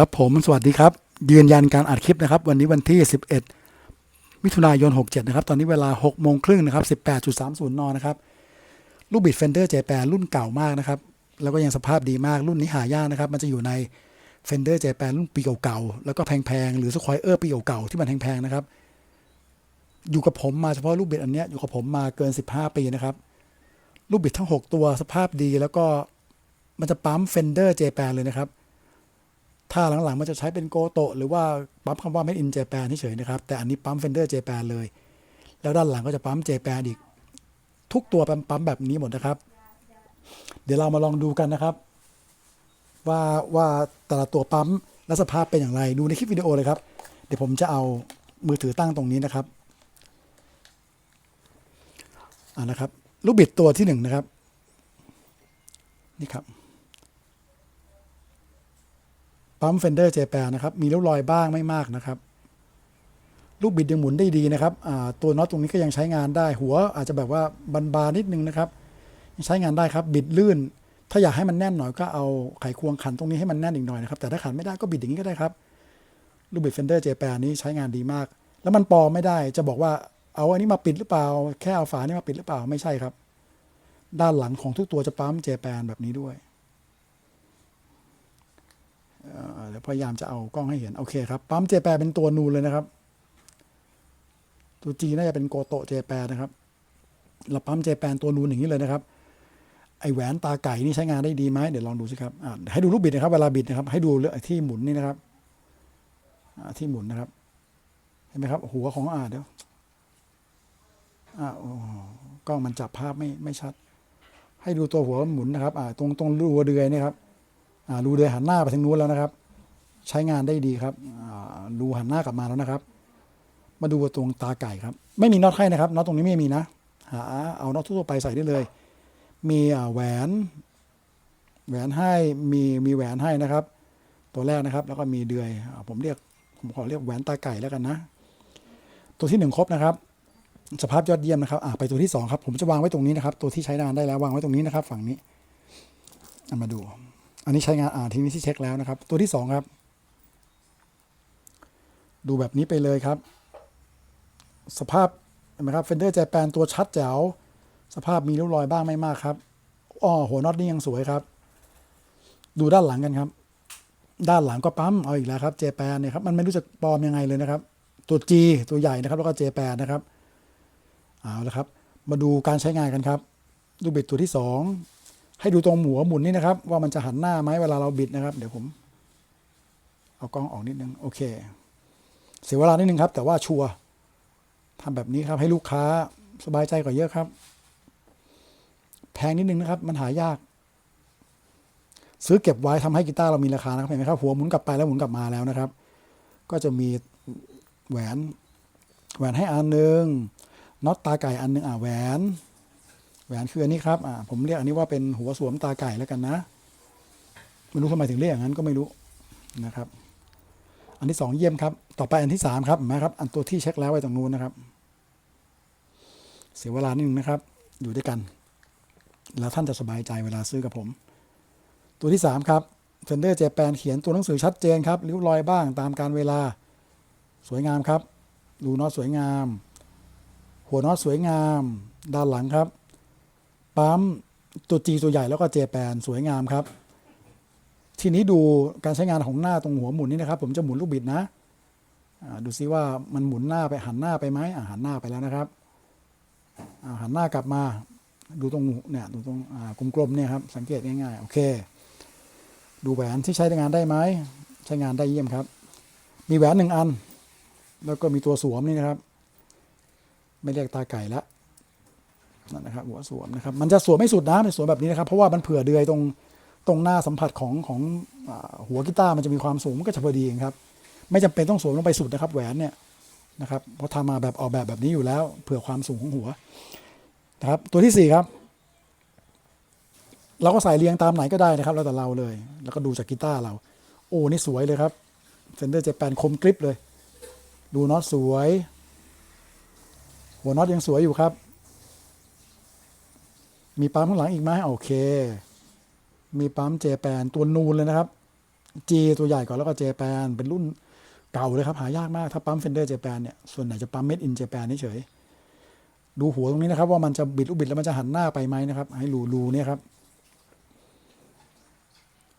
ครับผมสวัสดีครับ ยืนยันการอัดคลิปนะครับ วันนี้วันที่ 11 มิถุนายน 67 นะครับ ตอนนี้เวลา 6 โมงครึ่งนะครับ 18.30 น นะครับ ลูกบิดเฟนเดอร์เจแปนรุ่นเก่ามากนะครับ แล้วก็ยังสภาพดีมากรุ่นนี้หายากนะครับ มันจะอยู่ในเฟนเดอร์เจแปนรุ่นปีเก่าๆ แล้วก็แพงๆ หรือสควอเออร์ปีเก่าๆ ที่มันแพงๆ นะครับ อยู่กับผมมาเฉพาะลูกบิดอันเนี้ยอยู่กับผมมาเกิน 15 ปีนะครับ ลูกบิดทั้ง 6 ตัวสภาพดีแล้วก็มันจะปั๊มเฟนเดอร์เจแปนเลยนะครับ ถ้าหลังๆ มันจะใช้เป็นโกโตหรือว่าปั๊มคำว่า made in Japan เฉยๆนะครับ แต่อันนี้ปั๊ม Fender Japan เลย แล้วด้านหลังก็จะปั๊ม Japan อีก ทุกตัวปั๊มปั๊มแบบนี้หมดนะครับ เดี๋ยวเรามาลองดูกันนะครับ ว่าว่าแต่ละตัวปั๊มและสภาพเป็นอย่างไรดูในคลิปวิดีโอเลยครับ เดี๋ยวผมจะเอามือถือตั้งตรงนี้นะครับอ่านะครับ ลูกบิดตัวที่หนึ่งนะครับ นี่ครับ ปั๊มเฟนเดอร์เจแปนนะครับ มีริ้วรอยบ้างไม่มากนะครับลูกบิดยังหมุนได้ดีนะครับตัวน็อตตรงนี้ก็ยังใช้งานได้ หัวอาจจะแบบว่าบานๆนิดนึงนะครับยังใช้งานได้ครับ บิดลื่น ถ้าอยากให้มันแน่นหน่อยก็เอาไขควงขันตรงนี้ให้มันแน่นอีกหน่อยนะครับ แต่ถ้าขันไม่ได้ก็บิดอย่างนี้ก็ได้ครับ ลูกบิดเฟนเดอร์เจแปนนี้ใช้งานดีมาก แล้วมันปอไม่ได้ จะบอกว่าเอาอันนี้มาปิดหรือเปล่า แค่เอาฝานี่มาปิดหรือเปล่า ไม่ใช่ครับ ด้านหลังของทุกตัวจะปั๊มเจแปนแบบนี้ด้วย เดี๋ยวพยายามจะเอากล้องให้เห็น โอเคครับ ปั๊มเจแปเป็นตัวนูนเลยนะครับ ตัวจีน่าจะเป็นโกโตเจแปนะครับ เราปั๊มเจแปนตัวนูนอย่างนี้เลยนะครับ ไอแหวนตาไก่นี่ใช้งานได้ดีไหมเดี๋ยวลองดูสิครับให้ดูลูกบิดนะครับ เวลาบิดนะครับ ให้ดูเรื่องที่หมุนนี่นะครับที่หมุนนะครับ เห็นไหมครับ หัวของอ่าเดี๋ยวอ่าโอ้กล้องมันจับภาพไม่ไม่ชัด ให้ดูตัวหัวหมุนนะครับ อ่า ตรงตรงรูหัวเดือยนี่ครับ รูเดือยหันหน้าไปทางนู้นแล้วนะครับ ใช้งานได้ดีครับรูหันหน้ากลับมาแล้วนะครับ มาดูตรงตาไก่ครับ ไม่มีน็อตให้นะครับน็อตตรงนี้ไม่มีนะหาเอาน็อตทั่วไปใส่ได้เลย มีแหวน แหวนให้มีมีแหวนให้นะครับ ตัวแรกนะครับ แล้วก็มีเดือยผมเรียกผมขอเรียกแหวนตาไก่แล้วกันนะ ตัวที่หนึ่งครบนะครับ สภาพยอดเยี่ยมนะครับอ่าไปตัวที่สองครับ ผมจะวางไว้ตรงนี้นะครับ ตัวที่ใช้งานได้แล้ววางไว้ตรงนี้นะครับ ฝั่งนี้มาดู อันนี้ใช้งานอ่านทีนี้ที่เช็คแล้วนะครับ ตัวที่สองครับ ดูแบบนี้ไปเลยครับ สภาพเห็นไหมครับเฟนเดอร์แจแปนตัวชัดแจ๋วสภาพมีริ้วรอยบ้างไม่มากครับอ้อหัวน็อตนี่ยังสวยครับ ดูด้านหลังกันครับ ด้านหลังก็ปั๊มเอาอีกแล้วครับเจแปนเนี่ยครับมันไม่รู้จะปลอมยังไงเลยนะครับ ตัว G ตัวใหญ่นะครับ แล้วก็เจแปนนะครับเอาละครับ มาดูการใช้งานกันครับ ดูบิดตัวที่สอง ให้ดูตรงหัวหมุนนี่นะครับ ว่ามันจะหันหน้าไหมเวลาเราบิดนะครับ เดี๋ยวผม เอากล้องออกนิดนึงโอเค เสียเวลานิดนึงครับ แต่ว่าชัวร์ทำแบบนี้ครับ ให้ลูกค้าสบายใจกว่าเยอะครับ แพงนิดนึงนะครับ มันหายาก ซื้อเก็บไว้ทำให้กีตาร์เรามีราคานะครับเห็นไหมครับหัวหมุนกลับไปแล้วหมุนกลับมาแล้วนะครับ ก็จะมีแหวน แหวนให้อันหนึ่งน็อตตาไก่อันหนึ่งอ่าแหวน แหวนคืออันนี้ครับอ่าผมเรียกอันนี้ว่าเป็นหัวสวมตาไก่แล้วกันนะไม่รู้ทำไมถึงเรียกอย่างนั้นก็ไม่รู้นะครับ อันที่สองเยี่ยมครับ ต่อไปอันที่สามครับเห็นไหมครับ อันตัวที่เช็คแล้วไว้ตรงนู้นนะครับ เสียเวลานิดนึงนะครับ อยู่ด้วยกัน แล้วท่านจะสบายใจเวลาซื้อกับผม ตัวที่สามครับเฟนเดอร์เจแปนเขียนตัวหนังสือชัดเจนครับริ้วรอยบ้างตามการเวลาสวยงามครับ ดูน็อตสวยงาม หัวน็อตสวยงาม ด้านหลังครับ ปั๊มตัวจีตัวใหญ่แล้วก็เจแปนสวยงามครับ ทีนี้ดูการใช้งานของหน้าตรงหัวหมุนนี่นะครับ ผมจะหมุนลูกบิดนะดูซิว่ามันหมุนหน้าไปหันหน้าไปไหมหันหน้าไปแล้วนะครับหันหน้ากลับมาดูตรงเนี่ยดูตรงกลมๆเนี่ยครับสังเกตง่ายๆโอเค ดูแหวนที่ใช้งานได้ไหมใช้งานได้เยี่ยมครับ มีแหวนหนึ่งอัน แล้วก็มีตัวสวมนี่นะครับ ไม่เรียกตาไก่ละ นั่นนะครับหัวสวมนะครับมันจะสวมไม่สุดนะมันสวมแบบนี้นะครับเพราะว่ามันเผื่อเดือยตรงตรงหน้าสัมผัสของของอหัวกีตาร์มันจะมีความสูงมันก็จะพอดีเองครับ ไม่จำเป็นต้องสวมลงไปสุดนะครับ แหวนเนี่ยนะครับเพราะทำมาแบบออกแบบแบบนี้อยู่แล้ว เผื่อความสูงของหัวนะครับ ตัวที่สี่ครับ เราก็ใส่เรียงตามไหนก็ได้นะครับ แล้วแต่เราเลย แล้วก็ดูจากกีตาร์เรา โอ้นี่สวยเลยครับเฟนเดอร์เจแปนคมกริบเลย ดูน็อตสวย หัวน็อตยังสวยอยู่ครับ มีปั๊มข้างหลังอีกไหมโอเค มีปั๊มเจแปนตัวนูนเลยนะครับจีตัวใหญ่ก่อนแล้วก็เจแปนเป็นรุ่นเก่าเลยครับ หายากมากถ้าปั๊มเฟนเดอร์เจแปนเนี่ยส่วนไหนจะปั๊มเม็ดอินเจแปนเฉยดูหัวตรงนี้นะครับ ว่ามันจะบิดลูกบิดแล้วมันจะหันหน้าไปไหมนะครับ ให้รูรูเนี่ยครับ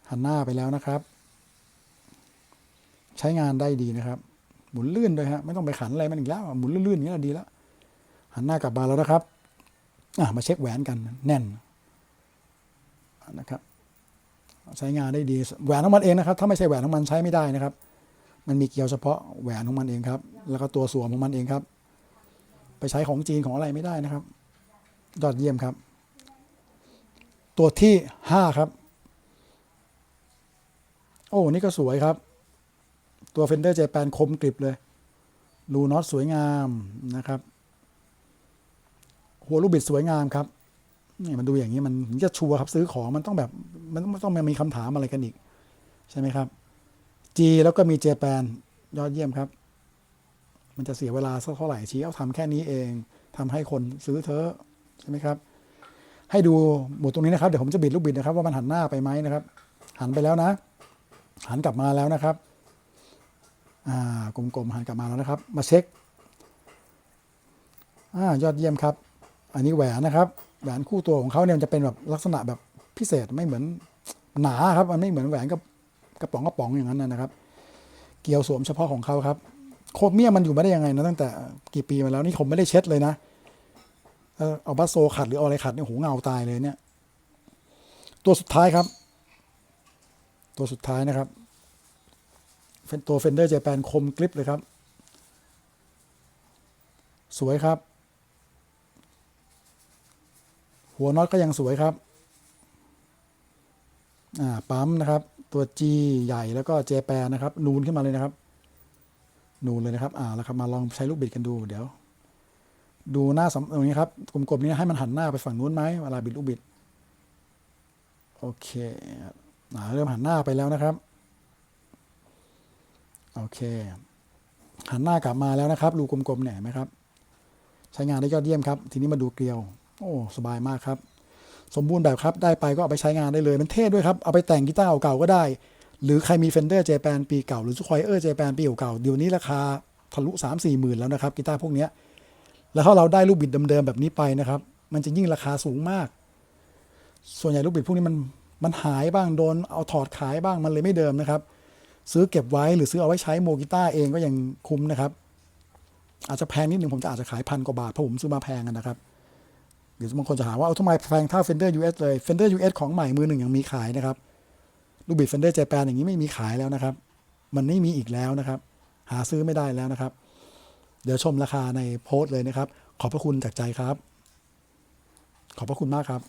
หันหน้าไปแล้วนะครับ ใช้งานได้ดีนะครับ หมุนลื่นด้วยฮะไม่ต้องไปขันอะไรมันอีกแล้วหมุนลื่นๆอย่างนี้ก็ดีแล้วหันหน้ากลับมาแล้วนะครับ มาเช็คแหวนกันแน่นนะครับใช้งานได้ดีแหวนของมันเองนะครับ ถ้าไม่ใช่แหวนของมันใช้ไม่ได้นะครับ มันมีเกลียวเฉพาะแหวนของมันเองครับ แล้วก็ตัวสวมของมันเองครับ ไปใช้ของจีนของอะไรไม่ได้นะครับยอดเยี่ยมครับ ตัวที่ห้าครับ โอ้นี่ก็สวยครับ ตัวเฟนเดอร์เจแปนคมกริบเลยรูน็อตสวยงามนะครับ หัวลูกบิดสวยงามครับนี่มันดูอย่างนี้มันถึงจะชัวร์ครับซื้อของมันต้องแบบมันมันต้องมีคำถามอะไรกันอีก ใช่ไหมครับ G แล้วก็มีเจแปนยอดเยี่ยมครับ มันจะเสียเวลาสักเท่าไหร่ชี้เอาทำแค่นี้เองทำให้คนซื้อเธอใช่ไหมครับ ให้ดูหมุดตรงนี้นะครับ เดี๋ยวผมจะบิดลูกบิดนะครับ ว่ามันหันหน้าไปไหมนะครับ หันไปแล้วนะ หันกลับมาแล้วนะครับอ่ากลมๆหันกลับมาแล้วนะครับ มาเช็คอ่ายอดเยี่ยมครับ อันนี้แหวนนะครับแหวนคู่ตัวของเขาเนี่ยมันจะเป็นแบบลักษณะแบบพิเศษไม่เหมือนหนาครับ มันไม่เหมือนแหวนกับกระป๋องกระป๋องอย่างนั้นนะครับ เกี่ยวสวมเฉพาะของเขาครับ โครเมียมมันอยู่มาได้ยังไงนะตั้งแต่กี่ปีมาแล้วนี่ผมไม่ได้เช็ดเลยนะเอาบัสโซขัดหรือเอาอะไรขัดเนี่ยหูเงาตายเลยเนี่ย ตัวสุดท้ายครับ ตัวสุดท้ายนะครับเป็นตัวเฟนเดอร์เจแปนคมกริปเลยครับ สวยครับ หัวน็อตก็ยังสวยครับอ่าปั๊มนะครับ ตัว G ใหญ่แล้วก็เจแปนนะครับ นูนขึ้นมาเลยนะครับ นูนเลยนะครับอ่าแล้วครับมาลองใช้ลูกบิดกันดูเดี๋ยว ดูหน้าสำตรงนี้ครับกลมๆนี้ให้มันหันหน้าไปฝั่งนู้นไหมเวลาบิดลูกบิดโอเคอ่าเริ่มหันหน้าไปแล้วนะครับโอเค หันหน้ากลับมาแล้วนะครับรูกลมๆเนี่ยเห็นไหมครับ ใช้งานได้ยอดเยี่ยมครับ ทีนี้มาดูเกลียว โอ้สบายมากครับ สมบูรณ์แบบครับได้ไปก็เอาไปใช้งานได้เลย มันเท่ด้วยครับ เอาไปแต่งกีตาร์เก่าก็ได้ หรือใครมี Fender j แปนปีเก่าหรือ Squire j แปนปีเก่าเดี๋ยวนี้ราคาทะลุ3 4หมื่นแล้วนะครับกีตาร์พวกนี้แล้วถ้าเราได้ลูกบิดเดิมๆแบบนี้ไปนะครับ มันจะยิ่งราคาสูงมาก ส่วนใหญ่ลูกบิดพวกนี้มันมันหายบ้างโดนเอาถอดขายบ้างมันเลยไม่เดิมนะครับ ซื้อเก็บไว้หรือซื้อเอาไว้ใช้โมกีตาร์เองก็ยังคุ้มนะครับ อาจจะแพงนิดหนึ่งผมจะอาจจะขายพันกว่าบาทเพราะผมซื้อมาแพงนะครับ เดี๋ยวบางคนจะหาว่าเอาทำไมแพงเท่า Fender US เลย Fender US ของใหม่มือหนึ่งยังมีขายนะครับลูกบิด Fender Japan อย่างนี้ไม่มีขายแล้วนะครับ มันไม่มีอีกแล้วนะครับ หาซื้อไม่ได้แล้วนะครับ เดี๋ยวชมราคาในโพสต์เลยนะครับ ขอบพระคุณจากใจครับ ขอบพระคุณมากครับ